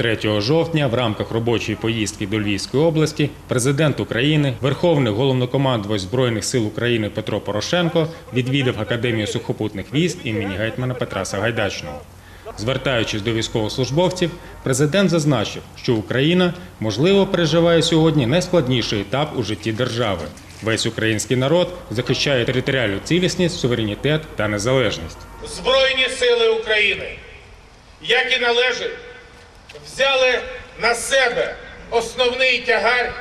3 жовтня в рамках робочої поїздки до Львівської області президент України, Верховний головнокомандувач Збройних сил України Петро Порошенко відвідав Академію сухопутних військ імені гетьмана Петра Сагайдачного. Звертаючись до військовослужбовців, президент зазначив, що Україна, можливо, переживає сьогодні найскладніший етап у житті держави. Весь український народ захищає територіальну цілісність, суверенітет та незалежність. Збройні сили України, як і належить, взяли на себе основний тягар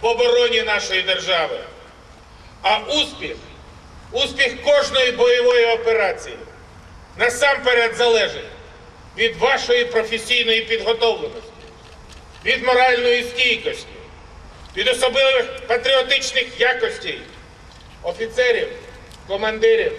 в обороні нашої держави. А успіх, успіх кожної бойової операції насамперед залежить від вашої професійної підготовленості, від моральної стійкості, від особливих патріотичних якостей офіцерів, командирів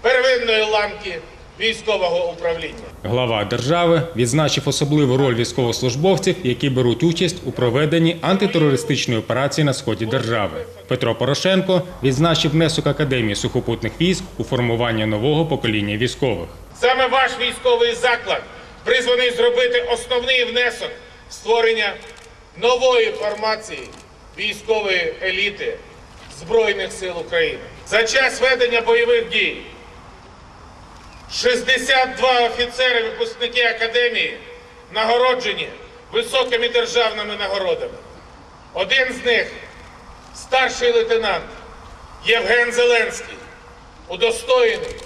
первинної ланки військового управління. Глава держави відзначив особливу роль військовослужбовців, які беруть участь у проведенні антитерористичної операції на сході держави. Петро Порошенко відзначив внесок Академії сухопутних військ у формування нового покоління військових. Саме ваш військовий заклад призваний зробити основний внесок в створення нової формації військової еліти Збройних сил України. За час ведення бойових дій 62 офіцери, випускники академії, нагороджені високими державними нагородами. Один з них старший лейтенант Євген Зеленський, удостоєний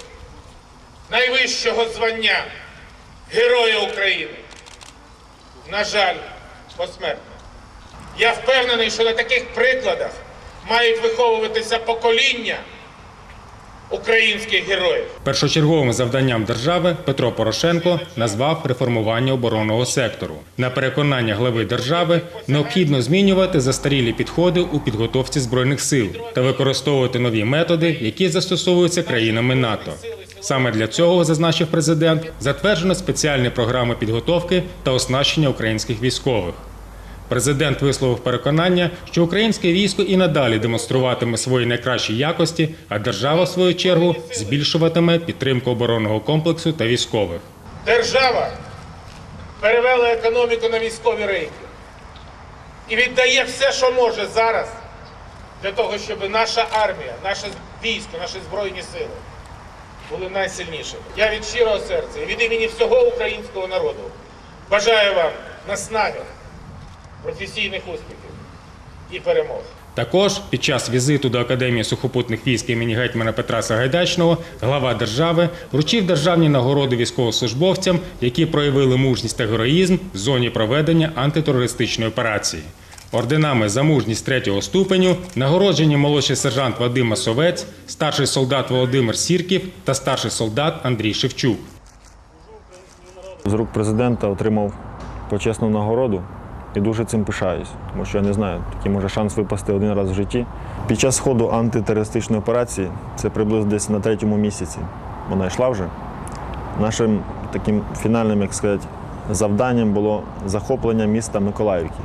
найвищого звання Героя України. На жаль, посмертно. Я впевнений, що на таких прикладах мають виховуватися покоління українських героїв. Першочерговим завданням держави Петро Порошенко назвав реформування оборонного сектору. На переконання глави держави необхідно змінювати застарілі підходи у підготовці збройних сил та використовувати нові методи, які застосовуються країнами НАТО. Саме для цього, зазначив президент, затверджено спеціальні програми підготовки та оснащення українських військових. Президент висловив переконання, що українське військо і надалі демонструватиме свої найкращі якості, а держава, в свою чергу, збільшуватиме підтримку оборонного комплексу та військових. Держава перевела економіку на військові рейки і віддає все, що може зараз для того, щоб наша армія, наше військо, наші збройні сили були найсильнішими. Я від щирого серця і від імені всього українського народу бажаю вам наснаги, професійних успіхів і перемог. Також під час візиту до Академії сухопутних військ імені гетьмана Петра Сагайдачного глава держави вручив державні нагороди військовослужбовцям, які проявили мужність та героїзм в зоні проведення антитерористичної операції. Орденами за мужність третього ступеню нагороджені молодший сержант Вадим Масовець, старший солдат Володимир Сірків та старший солдат Андрій Шевчук. З рук президента отримав почесну нагороду і дуже цим пишаюсь, тому що я не знаю, такий може шанс випасти один раз в житті. Під час ходу антитерористичної операції, це приблизно десь на третьому місяці, вона йшла вже. Нашим таким фінальним, як сказати, завданням було захоплення міста Миколаївки.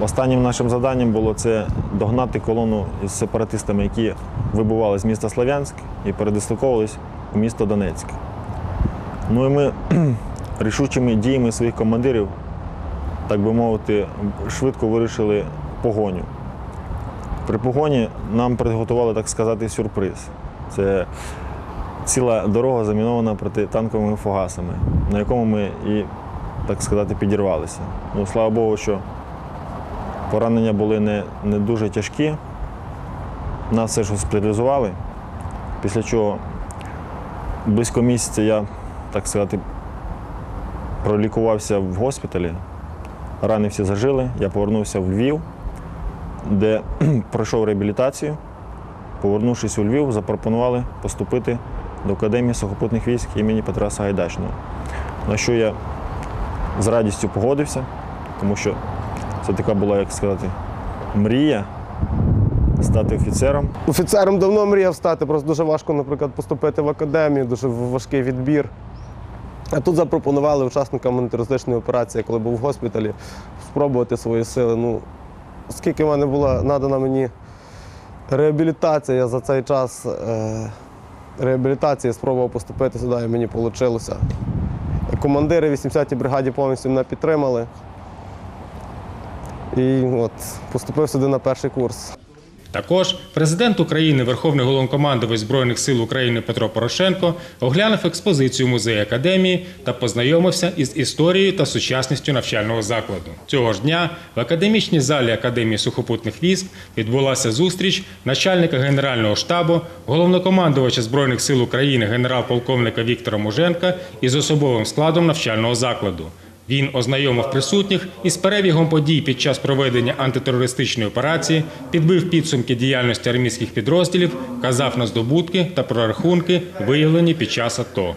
Останнім нашим завданням було це догнати колону із сепаратистами, які вибували з міста Слов'янськ і передислоковувались у місто Донецьк. Ну і ми рішучими діями своїх командирів, так би мовити, швидко вирішили погоню. При погоні нам приготували, так сказати, сюрприз. Це ціла дорога замінована протитанковими фугасами, на якому ми і, так сказати, підірвалися. Ну, слава Богу, що поранення були не, не дуже тяжкі. Нас все ж госпіталізували, після чого близько місяця я, так сказати, пролікувався в госпіталі. Рани всі зажили. Я повернувся в Львів, де пройшов реабілітацію. Повернувшись у Львів, запропонували поступити до Академії сухопутних військ імені Петра Сагайдачного. На що я з радістю погодився, тому що це така була, як сказати, мрія стати офіцером. Офіцером давно мріяв стати, просто дуже важко, наприклад, поступити в академію, дуже важкий відбір. А тут запропонували учасникам антитерористичної операції, коли був в госпіталі, спробувати свої сили. Ну, оскільки в мене була надана мені реабілітація, я за цей час е, реабілітації спробував поступити сюди, і мені вийшло. Командири 80-й бригаді повністю мене підтримали. І от поступив сюди на перший курс. Також президент України, Верховний головнокомандувач Збройних сил України Петро Порошенко оглянув експозицію музею академії та познайомився із історією та сучасністю навчального закладу. Цього ж дня в академічній залі Академії сухопутних військ відбулася зустріч начальника генерального штабу, головнокомандувача Збройних сил України генерал-полковника Віктора Муженка із особовим складом навчального закладу. Він ознайомив присутніх із перебігом подій під час проведення антитерористичної операції, підбив підсумки діяльності армійських підрозділів, казав на здобутки та прорахунки, виявлені під час АТО.